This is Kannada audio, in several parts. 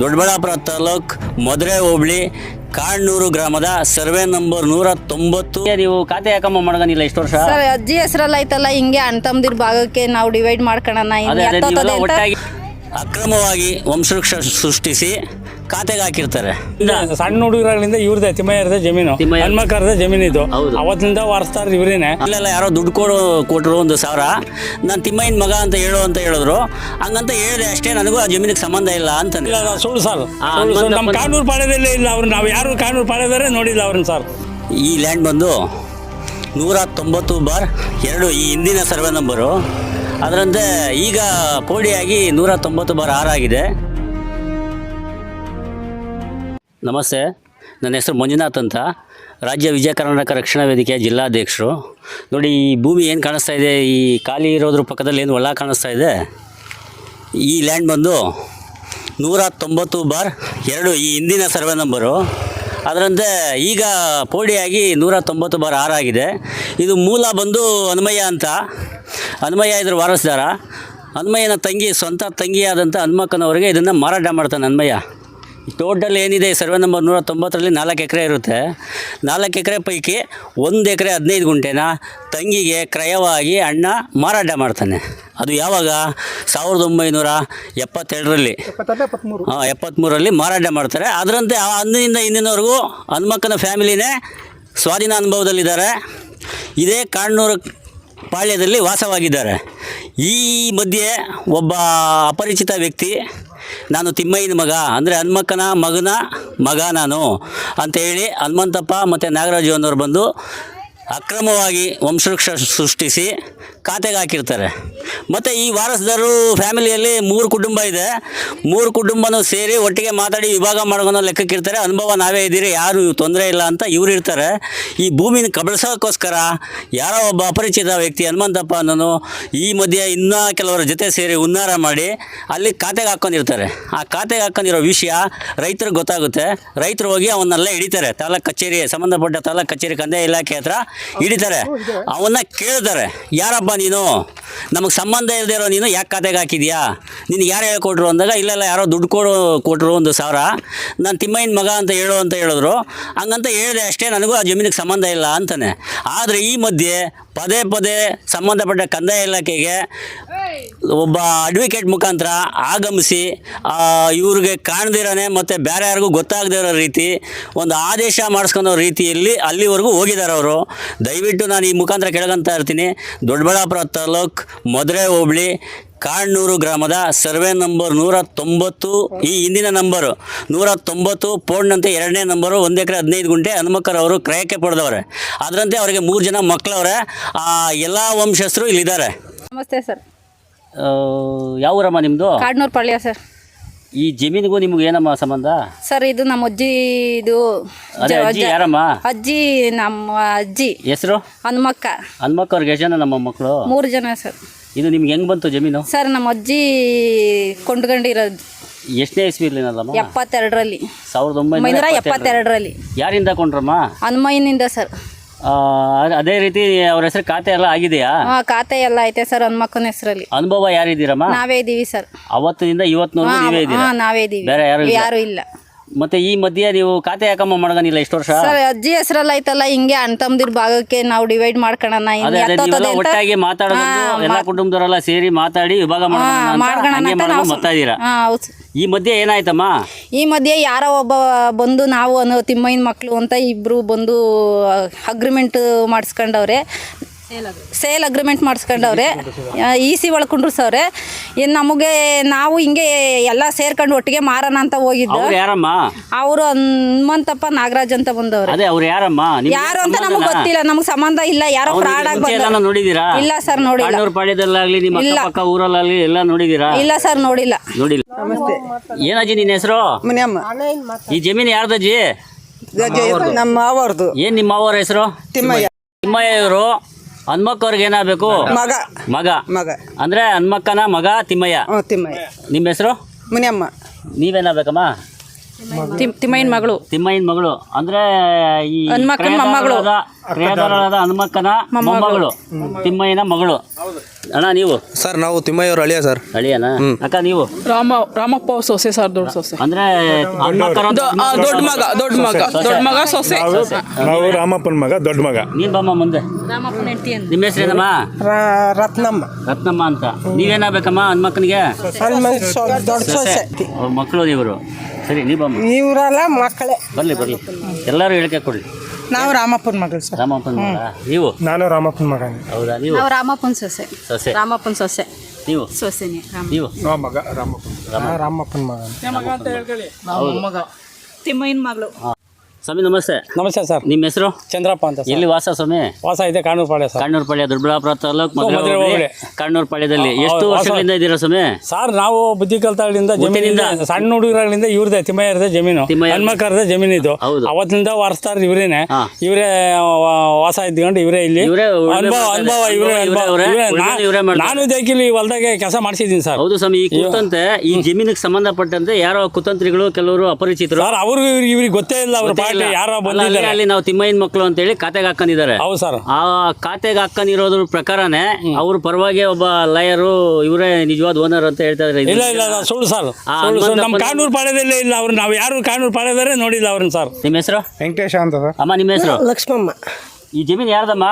ದೊಡ್ಡಬಳ್ಳಾಪುರ ತಾಲೂಕ್ ಮಧುರೆ ಹೋಬಳಿ ಕಾಡ್ನೂರು ಗ್ರಾಮದ ಸರ್ವೆ ನಂಬರ್ ನೂರ ತೊಂಬತ್ತು. ನೀವು ಖಾತೆ ಯಾಕಮ್ಮ ಮಾಡ್ಕೊಂಡಿಲ್ಲ ಇಷ್ಟು ವರ್ಷ? ಸರ್ ಅಜ್ಜಿ ಹೆಸರಲ್ಲ ಐತಲ್ಲ ಹಿಂಗೆ ಅಣ್ಣ ಭಾಗಕ್ಕೆ ನಾವು ಡಿವೈಡ್ ಮಾಡ್ಕೊಳ್ಳೋಣ ಹಿಂಗೆ ಅದೇ ಅದೇ ಎತ್ತೋತದೆ ನೀವೆಲ್ಲ ಅಂತ. ಒಟ್ಟಾಗಿ ಅಕ್ರಮವಾಗಿ ವಂಶವೃಕ್ಷ ಸೃಷ್ಟಿಸಿ ಖಾತೆಗೆ ಹಾಕಿರ್ತಾರೆ. ಸಣ್ಣ ಹುಡುಗರಾಗಿಂದ ಇವ್ರದೇ ತಿಮ್ಮಯ್ಯರದ ಜಮೀನು. ತಿಮ್ಮಯ್ಯ. ಹನ್ಮಕ್ಕರದ ಜಮೀನು ಇದು ಹೌದು. ಅವತ್ತಿಂದ ವಾರಸ್ತಾರ ಇವ್ರೇನೆ. ಅಲ್ಲೆಲ್ಲ ಯಾರೋ ದುಡ್ಡು ಕೊಡು ಕೊಟ್ಟರು ಒಂದು ಸಾವಿರ. ನಾನು ತಿಮ್ಮಯ್ಯನ ಮಗ ಅಂತ ಹೇಳು ಅಂತ ಹೇಳಿದ್ರು. ಹಂಗಂತ ಹೇಳಿದೆ ಅಷ್ಟೇ ನನಗೂ ಆ ಜಮೀನಿಗೆ ಸಂಬಂಧ ಇಲ್ಲ ಅಂತ ಇಲ್ಲ ಇಲ್ಲ, ಸುಳ್ಳು ಸರ್. ಆ, ಸುಳ್ಳು ಸರ್. ನಮ್ಮ ಕಾನೂರು ಪಾಳ್ಯದಲ್ಲೇ ಇಲ್ಲ ಅವ್ರು. ನಾವು ಯಾರು ಕಾನೂರು ಪಾಳ್ಯದಾರೆ ನೋಡಿಲ್ಲ ಅವ್ರನ್ನ ಸರ್. ಈ ಲ್ಯಾಂಡ್ ಬಂದು ನೂರ ತೊಂಬತ್ತು ಬಾರ್ ಎರಡು ಈ ಹಿಂದಿನ ಸರ್ವೆ ನಂಬರು. ಅದರಂತೆ ಈಗ ಪೋಡಿಯಾಗಿ ನೂರ ತೊಂಬತ್ತು ಬಾರ್ ಆರಾಗಿದೆ ನಮಸ್ತೆ. ನನ್ನ ಹೆಸರು ಮಂಜುನಾಥ್ ಅಂತ. ರಾಜ್ಯ ವಿಜಯ ಕರ್ನಾಟಕ ರಕ್ಷಣಾ ವೇದಿಕೆಯ ಜಿಲ್ಲಾಧ್ಯಕ್ಷರು. ನೋಡಿ, ಈ ಭೂಮಿ ಏನು ಕಾಣಿಸ್ತಾ ಇದೆ? ಈ ಖಾಲಿ ಇರೋದ್ರ ಪಕ್ಕದಲ್ಲಿ ಏನು ಹೊಲ ಕಾಣಿಸ್ತಾ ಇದೆ? ಈ ಲ್ಯಾಂಡ್ ಬಂದು ನೂರ ತೊಂಬತ್ತು ಬಾರ್ ಎರಡು ಈ ಹಿಂದಿನ ಸರ್ವೆ ನಂಬರು ಅದರಂತೆ ಈಗ ಪೋಡಿಯಾಗಿ ನೂರ ತೊಂಬತ್ತು ಬಾರ್ ಆರಾಗಿದೆ ಇದು ಮೂಲ ಬಂದು ಹನುಮಯ್ಯ ಅಂತ. ಹನುಮಯ್ಯ ಇದ್ರ ವಾರಸ್ದಾರ. ಹನುಮಯ್ಯನ ತಂಗಿ, ಸ್ವಂತ ತಂಗಿಯಾದಂಥ ಹನುಮಕ್ಕನವರಿಗೆ ಇದನ್ನು ಮಾರಾಟ ಮಾಡ್ತಾನೆ ಹನುಮಯ್ಯ. ಟೋಟಲ್ ಏನಿದೆ ಸರ್ವೆ ನಂಬರ್ ನೂರ ತೊಂಬತ್ತರಲ್ಲಿ ನಾಲ್ಕು ಎಕರೆ ಇರುತ್ತೆ. ನಾಲ್ಕು ಎಕರೆ ಪೈಕಿ ಒಂದು ಎಕರೆ ಹದಿನೈದು ಗುಂಟೆನ? ತಂಗಿಗೆ ಕ್ರಯವಾಗಿ ಅಣ್ಣ ಮಾರಾಟ ಮಾಡ್ತಾನೆ. ಅದು ಯಾವಾಗ? ಸಾವಿರದ ಒಂಬೈನೂರ ಎಪ್ಪತ್ತೆರಡರಲ್ಲಿ. ಹಾಂ ಎಪ್ಪತ್ತ್ಮೂರರಲ್ಲಿ ಮಾರಾಟ ಮಾಡ್ತಾರೆ. ಅದರಂತೆ ಆ ಅಂದಿನಿಂದ ಇಂದಿನವರೆಗೂ ಹನುಮಕ್ಕನ ಫ್ಯಾಮಿಲಿನೇ ಸ್ವಾಧೀನ ಅನುಭವದಲ್ಲಿದ್ದಾರೆ. ಇದೇ ಕಾಡ್ನೂರು ಪಾಳ್ಯದಲ್ಲಿ ವಾಸವಾಗಿದ್ದಾರೆ. ಈ ಮಧ್ಯೆ ಒಬ್ಬ ಅಪರಿಚಿತ ವ್ಯಕ್ತಿ ನಾನು ತಿಮ್ಮಯ್ಯನ ಮಗ, ಅಂದರೆ ಹನುಮಕ್ಕನ ಮಗನ ಮಗ ನಾನು ಅಂತೇಳಿ ಹನುಮಂತಪ್ಪ ಮತ್ತು ನಾಗರಾಜು ಅನ್ನೋರು ಬಂದು ಅಕ್ರಮವಾಗಿ ವಂಶವೃಕ್ಷ ಸೃಷ್ಟಿಸಿ ಖಾತೆಗೆ ಹಾಕಿರ್ತಾರೆ. ಮತ್ತು ಈ ವಾರಸದಾರರು ಫ್ಯಾಮಿಲಿಯಲ್ಲಿ ಮೂರು ಕುಟುಂಬ ಇದೆ. ಮೂರು ಕುಟುಂಬನೂ ಸೇರಿ ಒಟ್ಟಿಗೆ ಮಾತಾಡಿ ವಿಭಾಗ ಮಾಡ್ಕೊಂಡು ಲೆಕ್ಕಕ್ಕಿರ್ತಾರೆ ಅನುಭವ ನಾವೇ ಇದ್ದೀರಿ, ಯಾರು ತೊಂದರೆ ಇಲ್ಲ ಅಂತ ಇವ್ರು ಇರ್ತಾರೆ. ಈ ಭೂಮಿನ ಕಬಳಿಸೋಕ್ಕೋಸ್ಕರ ಯಾರೋ ಒಬ್ಬ ಅಪರಿಚಿತ ವ್ಯಕ್ತಿ ಹನುಮಂತಪ್ಪ ಅನ್ನೋನು ಈ ಮಧ್ಯೆ ಇನ್ನೂ ಕೆಲವರ ಜೊತೆ ಸೇರಿ ಉನ್ನಾರ ಮಾಡಿ ಅಲ್ಲಿ ಖಾತೆಗೆ ಹಾಕ್ಕೊಂಡಿರ್ತಾರೆ ಆ ಖಾತೆಗೆ ಹಾಕ್ಕೊಂಡಿರೋ ವಿಷಯ ರೈತರಿಗೆ ಗೊತ್ತಾಗುತ್ತೆ. ರೈತರು ಹೋಗಿ ಅವನ್ನೆಲ್ಲ ಹಿಡಿತಾರೆ. ತಾಲೂಕು ಕಚೇರಿ, ಸಂಬಂಧಪಟ್ಟ ತಾಲೂಕು ಕಚೇರಿ ಕಂದಾಯ ಇಲಾಖೆ ಹತ್ರ ಹಿಡಿತಾರೆ. ಅವನ್ನ ಕೇಳ್ತಾರೆ, ಯಾರಪ್ಪ ನೀನು? ನಮಗೆ ಸಂಬಂಧ ಇಲ್ಲದೆ ಇರೋ ನೀನು ಯಾಕೆ ಖಾತೆಗೆ ಹಾಕಿದ್ಯಾ? ನಿನಗೆ ಯಾರು ಹೇಳ್ಕೊಟ್ರು ಅಂದಾಗ ಇಲ್ಲೆಲ್ಲ ಯಾರೋ ದುಡ್ಡು ಕೊಡು ಕೊಟ್ಟರು ಒಂದು ಸಾವಿರ. ನಾನು ತಿಮ್ಮಯ್ಯನ ಮಗ ಅಂತ ಹೇಳು ಅಂತ ಹೇಳಿದ್ರು. ಹಂಗಂತ ಹೇಳಿದೆ ಅಷ್ಟೇ, ನನಗೂ ಆ ಜಮೀನಿಗೆ ಸಂಬಂಧ ಇಲ್ಲ ಅಂತಾನೆ. ಆದರೆ ಈ ಮಧ್ಯೆ ಪದೇ ಪದೇ ಸಂಬಂಧಪಟ್ಟ ಕಂದಾಯ ಇಲಾಖೆಗೆ ಒಬ್ಬ ಅಡ್ವೊಕೇಟ್ ಮುಖಾಂತರ ಆಗಮಿಸಿ ಇವ್ರಿಗೆ ಕಾಣದಿರೋನೆ ಮತ್ತು ಬೇರೆ ಯಾರಿಗೂ ಗೊತ್ತಾಗದೇ ಇರೋ ರೀತಿ ಒಂದು ಆದೇಶ ಮಾಡಿಸ್ಕೊಂಡೋ ರೀತಿಯಲ್ಲಿ ಅಲ್ಲಿವರೆಗೂ ಹೋಗಿದ್ದಾರೆ ಅವರು. ದಯವಿಟ್ಟು ನಾನು ಈ ಮುಖಾಂತರ ಕೆಳಗಂತ ಇರ್ತೀನಿ. ದೊಡ್ಡಬಳ್ಳಾಪುರ ತಾಲೂಕು ಮಧುರೆ ಹೋಬಳಿ ಕಾಡ್ನೂರು ಗ್ರಾಮದ ಸರ್ವೆ ನಂಬರ್ ನೂರ ತೊಂಬತ್ತು ಈ ಹಿಂದಿನ ನಂಬರು ನೂರ ತೊಂಬತ್ತು ಪೋರ್ಡ್ನಂತೆ ಎರಡನೇ ನಂಬರು ಒಂದು ಎಕರೆ ಹದಿನೈದು ಗುಂಟೆ ಹನುಮಕ್ಕರ್ ಅವರು ಕ್ರಯಕ್ಕೆ ಪಡೆದವ್ರೆ. ಅದರಂತೆ ಅವರಿಗೆ ಮೂರು ಜನ ಮಕ್ಕಳವ್ರೆ ಆ ಎಲ್ಲ ವಂಶಸ್ಥರು ಇಲ್ಲಿದ್ದಾರೆ. ನಮಸ್ತೆ ಸರ್. ಯಾವ ಊರಮ್ಮ ನಿಮ್ಮದು ಕಾಡ್ನೂರು ಪಾಳ್ಯ ಸರ್. ಈ ಜಮೀನಿಗೂ ನಿಮ್ಗೆ ಏನಮ್ಮ ಸಂಬಂಧ? ಸರ್ ಇದು ನಮ್ಮ ಅಜ್ಜಿ ಇದು ಅದೇ ಅಜ್ಜಿ ಯಾರಮ್ಮ? ಅಜ್ಜಿ ನಮ್ಮ ಅಜ್ಜಿ. ಹೆಸರು? ಹನುಮಕ್ಕ. ಹನುಮಕ್ಕವ್ರಿಗೆ ಎಷ್ಟು ಜನ ನಮ್ಮ ಮಕ್ಕಳು? ಮೂರು ಜನ ಸರ್. ಇದು ನಿಮ್ಗೆ ಹೆಂಗೆ ಬಂತು ಜಮೀನು? ಸರ್ ನಮ್ಮ ಅಜ್ಜಿ ಕೊಂಡ್ಕೊಂಡಿರೋದು. ಎಷ್ಟನೇ ಇಸ್ವಿಲಿನಲ್ಲಮ್ಮ ಎಪ್ಪತ್ತೆರಡರಲ್ಲಿ. ಸಾವಿರದ ಒಂಬೈನೂರ ಒಂಬೈನೂರ ಎಪ್ಪತ್ತೆರಡು. ಎಪ್ಪತ್ತೆರಡರಲ್ಲಿ. ಯಾರಿಂದ ಕೊಂಡ್ರಮ್ಮ? ಹನುಮಯ್ಯನಿಂದ ಸರ್. ಆ, ಅದೇ ರೀತಿ ಅವ್ರ ಹೆಸರು ಖಾತೆ ಎಲ್ಲ ಆಗಿದೆಯಾ? ಹಾ ಖಾತೆ ಎಲ್ಲ ಐತೆ ಸರ್ ಹನುಮಕ್ಕನ ಹೆಸರಲ್ಲಿ. ಅನುಭವ ಯಾರಿದ್ದೀರಮ್ಮ? ನಾವೇ ಇದೀವಿ ಸರ್. ಅವತ್ತಿನಿಂದ ಇವತ್ತಿನವರೆಗೂ ನೀವೇ ಇದ್ದೀರಾ ಹಾ ನಾವೇ ಇದೀವಿ. ಬೇರೆ ಯಾರು ಇಲ್ಲ? ಯಾರು ಇಲ್ಲ. ಮತ್ತೆ ಈ ಮಧ್ಯೆ ನೀವು ಖಾತೆ ಯಾಕಮ್ಮ ಮಾಡ್ಕೊಂಡಿಲ್ಲ ಇಷ್ಟು ವರ್ಷ? ಸರ್ ಅಜ್ಜಿ ಹೆಸರಲ್ಲ ಐತಲ್ಲ ಹಿಂಗೆ ಅಣ್ಣ ತಮ್ಮದಿರ್ ಭಾಗಕ್ಕೆ ನಾವು ಡಿವೈಡ್ ಮಾಡ್ಕೊಳ್ಳೋಣ ಇನ್ನು ಅದೇ ಅದೇ ನೀವೆಲ್ಲ ಒಟ್ಟಾಗಿ ಮಾತಾಡೋದು ಎಲ್ಲ ಕುಟುಂಬದವರೆಲ್ಲ ಸೇರಿ ಮಾತಾಡಿ ವಿಭಾಗ ಮಾಡೋಣ ಅಂತ ನಾವು ಬರ್ತಾ ಇದ್ದೀರಾ? ಈ ಮಧ್ಯೆ ಏನಾಯ್ತಮ್ಮ? ಈ ಮಧ್ಯೆ ಯಾರೋ ಒಬ್ಬ ಬಂದು ನಾವು ಅನ್ನೋ ತಿಮ್ಮಯ್ಯನ ಮಕ್ಕಳು ಅಂತ ಇಬ್ರು ಬಂದು ಅಗ್ರಿಮೆಂಟ್ ಮಾಡಿಸ್ಕೊಂಡವ್ರೆ. ಸೇಲ್ ಅಗ್ರಿಮೆಂಟ್ ಮಾಡಿಸ್ಕೊಂಡವ್ರೆ. ಇ ಸಿ ಒಳಕೊಂಡ್ರು ಸವ್ರೆ. ಇನ್ನು ನಮಗೆ ನಾವು ಹಿಂಗೆ ಎಲ್ಲ ಸೇರ್ಕೊಂಡು ಒಟ್ಟಿಗೆ ಮಾರಣ ಅಂತ ಹೋಗಿದ್ದು. ಅವ್ರು ಯಾರಮ್ಮ? ಅವರು ಹನುಮಂತಪ್ಪ ನಾಗರಾಜ್ ಅಂತ ಬಂದವರು. ಅದೇ ಅವ್ರು ಯಾರಮ್ಮ? ನಿಮ್ಗೆ ಯಾರು ಅಂತ ಸಂಬಂಧನಾ? ನಮಗೆ ಗೊತ್ತಿಲ್ಲ. ನಮಗೆ ಸಂಬಂಧ ಇಲ್ಲ. ಯಾರೋ ಅವ್ರು ಫ್ರಾಡ್ ಆಗಿ ಮುಂಚೆ ನೋಡಿದೀರಾ ಇಲ್ಲ ಸರ್ ನೋಡಿಲ್ಲ. ಕಾಡೂರು ಪಾಳ್ಯದಲ್ಲಾಗ್ಲಿ ನಿಮ್ಮ ಇಲ್ಲ. ಅಕ್ಕಪಕ್ಕ ಊರಲ್ಲಾಗ್ಲಿ ಎಲ್ಲ ನೋಡಿದೀರಾ ಇಲ್ಲ ಸರ್ ನೋಡಿಲ್ಲ. ನೋಡಿಲ್ಲ. ಏನಜ್ಜಿ ನಿನ್ನ ಹೆಸರು? ಮುನಿಯಮ್ಮ. ಈ ಜಮೀನು ಯಾರ್ದಜ್ಜಿ? ನಮ್ಮ ಮಾವರ್ದು ಏನ್ ನಿಮ್ಮ ಆವರ ಹೆಸರು? ತಿಮ್ಮಯ್ಯ. ತಿಮ್ಮಯ್ಯ ಇವರು. ಹನ್ಮಕ್ಕವ್ರಿಗೆ ಏನಾಗಬೇಕು? ಮಗ. ಮಗ. ಮಗ. ಅಂದ್ರೆ ಹನ್ಮಕ್ಕನ ಮಗ ತಿಮ್ಮಯ್ಯ. ಹ್ಞೂ ತಿಮ್ಮಯ್ಯ. ನಿಮ್ಮ ಹೆಸರು? ಮುನಿಯಮ್ಮ. ನೀವೇನಾಗಬೇಕಮ್ಮ? ತಿಮ್ಮಯ್ಯನ ಮಗಳು. ತಿಮ್ಮಯ್ಯನ ಮಗಳು. ಅಂದ್ರೆ ಈ ಹನುಮಕ್ಕನ ಮೊಮ್ಮಗಳು. ಹನುಮಕ್ಕನ ಮೊಮ್ಮಗಳು. ತಿಮ್ಮಯ್ಯನ ಮಗಳು. ಅಣ್ಣ ನೀವು? ಸರ್ ನಾವು ತಿಮ್ಮಯ್ಯವ್ರ ಅಳಿಯ ಸರ್. ಅಳಿಯನ? ಅಕ್ಕ ನೀವು? ರಾಮ ರಾಮಪ್ಪ ಸೊಸೆ ಸರ್ ದೊಡ್ಡ ಸೊಸೆ. ಅಂದ್ರೆ ದೊಡ್ಡ ಮಗ ದೊಡ್ಡ ಮಗ ದೊಡ್ಡ ಮಗ ಸೊಸೆ. ನಾವು ರಾಮಪ್ಪನ ಮಗ ದೊಡ್ಡ ಮಗ. ನೀನ್ ಬಮ್ಮ ಮುಂದೆ. ರಾಮಪ್ಪನ ಹೆಂಡತಿ ಏನಮ್ಮ ನಿಮ್ಮ ಹೆಸರೇನಮ್ಮ ರತ್ನಮ್ಮ. ರತ್ನಮ್ಮ ಅಂತ. ನೀವೇನಾಗಬೇಕಮ್ಮ ಹನುಮಕ್ಕನಿಗೆ? ದೊಡ್ಡ ಸೊಸೆ. ಅವ್ರ ಮಕ್ಕಳು ಇವರು. ಸರಿ ನೀವು ಬಮ್ಮ ಇವರೆಲ್ಲ ಮಕ್ಕಳೇ. ಬರ್ಲಿ ಬರ್ಲಿ. ಎಲ್ಲರೂ ಹೇಳಿಕೆ ಕೊಡ್ಲಿ. ನಾವು ರಾಮಪ್ಪನ ಮಗಳು ಸರ್. ರಾಮಪ್ಪನ ಮಗ. ನೀವು? ನಾನು ರಾಮಪ್ಪನ ಮಗ. ಹೌದಾ ನೀವು? ನಾವು ರಾಮಪ್ಪನ ಸೊಸೆ. ಸೊಸೆ. ರಾಮಪ್ಪನ ಸೊಸೆ. ನೀವು? ಸೊಸೆನೆ ರಾಮ. ನೀವು? ಮಗ ರಾಮಪ್ಪನ ರಾಮಪ್ಪನ ಮಗ. ತಿಮ್ಮಯ್ಯನ ಮಗಳು. ಸ್ವಾಮಿ ನಮಸ್ತೆ. ನಮಸ್ತೆ ಸರ್. ನಿಮ್ಮ ಹೆಸರು? ಚಂದ್ರಪ್ಪ ಅಂತ ಎಲ್ಲಿ ವಾಸ ಸ್ವಾಮಿ? ವಾಸ ಇದೆ ಕಾನೂರು ಪಾಳ್ಯ ಸರ್ ಪಾಳ್ಯ ತಾಲೂಕು ಹೋಬಳಿ. ಕಣ್ಣೂರು ಪಾಳ್ಯದಲ್ಲಿ ಎಷ್ಟು ವರ್ಷಗಳಿಂದ ಇದ್ದೀರಾ ಸ್ವಾಮಿ? ಸರ್ ನಾವು ಬುದ್ಧಿ ಕಲ್ತಾಗಳಿಂದ ಜಮೀನಿಂದ? ಸಣ್ಣ ಹುಡುಗರಾಗಳಿಂದ ಇವ್ರದೇ ತಿಮ್ಮಯ್ಯರದೇ ಜಮೀನು. ತಿಮ್ಮಯ್ಯ. ಜಮೀನು ಇದು ಹೌದು. ಅವತ್ತಿನಿಂದ ವಾರಸ್ತಾರ ಇವರೇನೆ. ಹಾ. ಇವರೇ ವಾಸ ಇದ್ಕೊಂಡು ಇವರೇ ಇಲ್ಲಿ. ಇವ್ರೇ ಉಳ್ಮೆ ಅನುಭವ ಮಾಡ್ತಾರೆ. ಅನುಭವ ಇವರೇ ಅನುಭವ ಅನುಭವ ಇವ್ರೇ, ಇವರೇ. ಉಳ್ಮೆ ನಾ- ಇವ್ರೇ ಮಾಡ್ತಾರೆ. ನಾನು ಇಲ್ಲಿ ಹೊಲ್ದಾಗೆ ಕೆಲಸ ಮಾಡಿಸಿದ್ದೀನಿ ಸರ್. ಹೌದು ಸ್ವಾಮಿ ಈ ಕುತಂತೆ ಈ ಜಮೀನಿಗೆ ಸಂಬಂಧಪಟ್ಟಂತೆ ಯಾರೋ ಕುತಂತ್ರಿಗಳು ಕೆಲವರು ಅಪರಿಚಿತರು. ಸರ್ ಅವ್ರಿಗೂ ಇವ್ರಿಗೆ ಇವ್ರಿಗೆ ಗೊತ್ತೇ ಇಲ್ಲ ಅವ್ರ ಪಾರ್ಟಿ. ಯಾರೋ ಬಂದಿದ್ದಾರೆ. ಅಲ್ಲಿ- ನಾವು ತಿಮ್ಮಯ್ಯನ ಮಕ್ಕಳು ಅಂತ ಹೇಳಿ ಖಾತೆಗೆ ಹಾಕೊಂಡಿದ್ದಾರೆ. ಹೌದು ಸರ್. ಆ ಖಾತೆಗೆ ಹಾಕೊಂಡಿರೋದ್ರ ಪ್ರಕಾರನೇ ಅವ್ರ ಪರವಾಗಿ ಒಬ್ಬ ಲಾಯರು ಇವರೇ ನಿಜವಾದ ಓನರ್ ಅಂತ ಹೇಳ್ತಾ ಇದ್ದಾರೆ ಇಲ್ಲ ಇಲ್ಲ ಇಲ್ಲ, ಸುಳ್ಳು ಸರ್. ಆ, ಸುಳ್ಳು ಸುಳ್ಳು. ನಮ್ಮ ಕಾನೂರು ಪಾಳ್ಯದಲ್ಲೇ ಇಲ್ಲ ಅವ್ರು ನಾವು ಯಾರು ಕಾನೂರು ಪಾಳ್ಯದಾರೆ ನೋಡಿಲ್ಲ ಅವ್ರನ್ನ ಸರ್. ನಿಮ್ಮ ಹೆಸರು? ವೆಂಕಟೇಶ ಅಂತ ಸರ್. ಅಮ್ಮ ನಿಮ್ಮ ಹೆಸರು? ಲಕ್ಷ್ಮಮ್ಮ. ಈ ಜಮೀನು ಯಾರ್ದಮ್ಮ?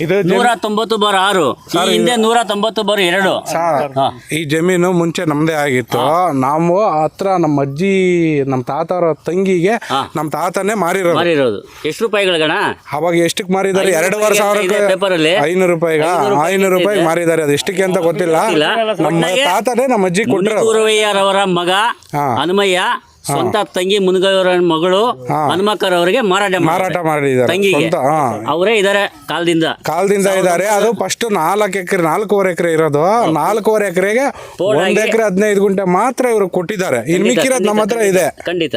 ಇದು ನೂರ ತೊಂಬತ್ತು ಬಾರ್ ಆರು. ಈ ಹಿಂದೆ ನೂರ ತೊಂಬತ್ತು ಬಾರ್ ಎರಡು. ಈ ಜಮೀನು ಮುಂಚೆ ನಮ್ದೇ ಆಗಿತ್ತು. ನಾವು ಹತ್ರ ನಮ್ಮ ಅಜ್ಜಿ ನಮ್ಮ ತಾತವ್ರ ತಂಗಿಗೆ ನಮ್ ನಮ್ಮ ತಾತನೇ ಮಾರಿರೋದು. ಮಾರಿರೋದು. ಎಷ್ಟು ರೂಪಾಯಿಗಳಗಣ ಅವಾಗ ಎಷ್ಟಕ್ಕೆ ಮಾರಿದ್ದಾರೆ? ಐನೂರು ಎರಡೂವರೆ ರೂಪಾಯಿಗೆ ಇದೆ ಸಾವಿರ ಪೇಪರಲ್ಲಿ. ಐನೂರು ರೂಪಾಯಿಗ? ಐನೂರು ರೂಪಾಯಿ. ಮಾರಿದ್ದಾರೆ. ಅದು ಎಷ್ಟಕ್ಕೆ ಅಂತ ಗೊತ್ತಿಲ್ಲ. ಗೊತ್ತಿಲ್ಲ. ನಮ್ಮ ತಾತನೇ ನಮ್ಮ ಅಜ್ಜಿ ಕೊಟ್ಟರು ಮುನಿಗೂರವಯ್ಯರವರ ಮಗ ಹಾ. ಹನುಮಯ್ಯ ಸ್ವಂತ ತಂಗಿ ಮುನಿಗವರ ಮಗಳು ಹನುಮಕ್ಕರ್ ಅವರಿಗೆ ಮಾರಾಟ. ಮಾರಾಟ ಮಾಡಿದ್ದಾರೆ. ತಂಗಿಗೆ. ಸ್ವಂತ ಹಾ. ಅವರೇ ಇದಾರೆ ಕಾಲದಿಂದ. ಕಾಲದಿಂದ ಇದ್ದಾರೆ ಅದು ಫಸ್ಟ್ ನಾಲ್ಕು ಎಕರೆ ನಾಲ್ಕೂವರೆ ಎಕರೆ ಇರೋದು. ನಾಲ್ಕೂವರೆ ಎಕರೆಗೆ ಒಂದ್ ಎಕರೆ ಹದಿನೈದು ಗುಂಟೆ ಮಾತ್ರ ಇವರು ಕೊಟ್ಟಿದ್ದಾರೆ. ಇನ್ ಮಿಕ್ಕಿರೋದು ನಮ್ಮ ಹತ್ರ ಇದೆ. ಖಂಡಿತ.